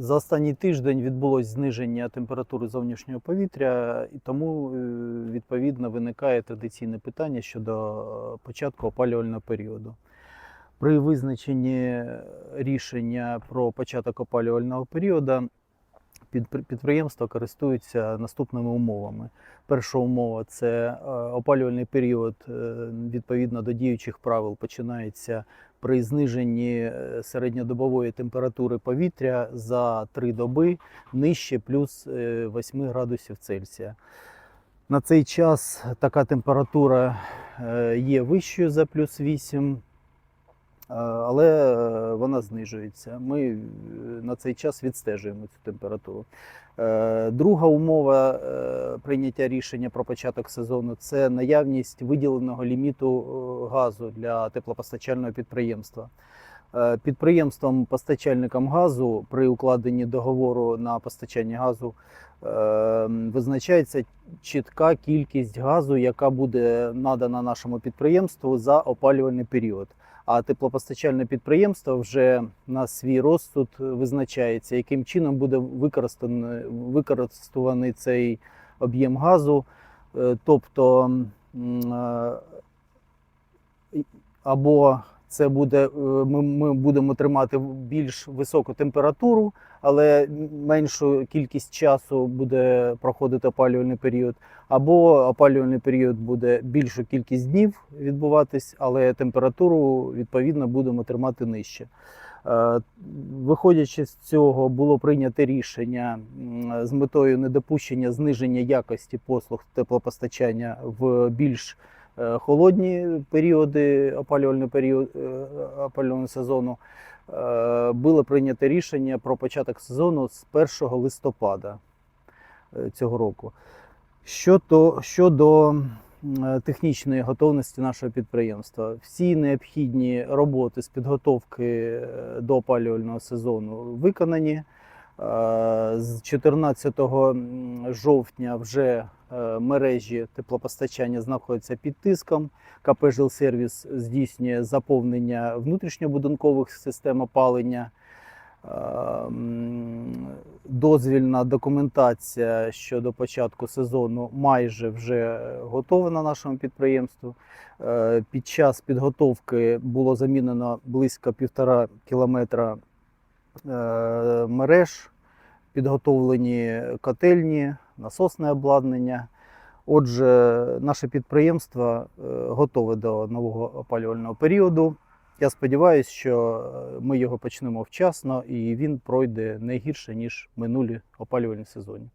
За останній тиждень відбулось зниження температури зовнішнього повітря, і тому е, відповідно виникає традиційне питання щодо початку опалювального періоду. При визначенні рішення про початок опалювального періоду підприємства користуються наступними умовами. Перша умова це е, опалювальний період е, відповідно до діючих правил починається при зниженні е, середньодобової температури повітря за 3 доби нижче плюс е, 8 градусів Цельсія. На цей час така температура е, є вищою за плюс 8, е, але е, вона знижується. Ми е, на цей час відстежуємо цю температуру. Е, Друга умова е, прийняття рішення про початок сезону це наявність виділеного ліміту е, газу для теплопостачального підприємства. Е, Підприємством постачальникам газу при укладенні договору на постачання газу е, визначається чітка кількість газу, яка буде надана нашому підприємству за опалювальний період. А теплопостачальне підприємство вже на свій розсуд визначається, яким чином буде використаний, використаний цей об'єм газу. Е, Тобто або це буде, е, ми, ми будемо тримати більш високу температуру, але меншу кількість часу буде проходити опалювальний період, або опалювальний період буде більшу кількість днів відбуватись, але температуру відповідно будемо тримати нижче. Е, Виходячи з цього, було прийнято рішення з метою недопущення зниження якості послуг теплопостачання в більш холодні періоди опалювального період, е, опалювального сезону. Е, Було прийнято рішення про початок сезону з 1 листопада е, цього року. Щодо, щодо е, технічної готовності нашого підприємства, всі необхідні роботи з підготовки е, до опалювального сезону виконані. Е, З 14 жовтня вже е, мережі теплопостачання знаходяться під тиском. КП «Жилсервіс» здійснює заповнення внутрішньобудинкових систем опалення. Е, Дозвільна документація щодо початку сезону майже вже готова на нашому підприємству. Е, Під час підготовки було замінено близько півтора кілометра е, мереж, підготовлені котельні, насосне обладнання. Отже, наше підприємство е, готове до нового опалювального періоду. Я сподіваюся, що е, ми його почнемо вчасно і він пройде не гірше, ніж минулі опалювальні сезони.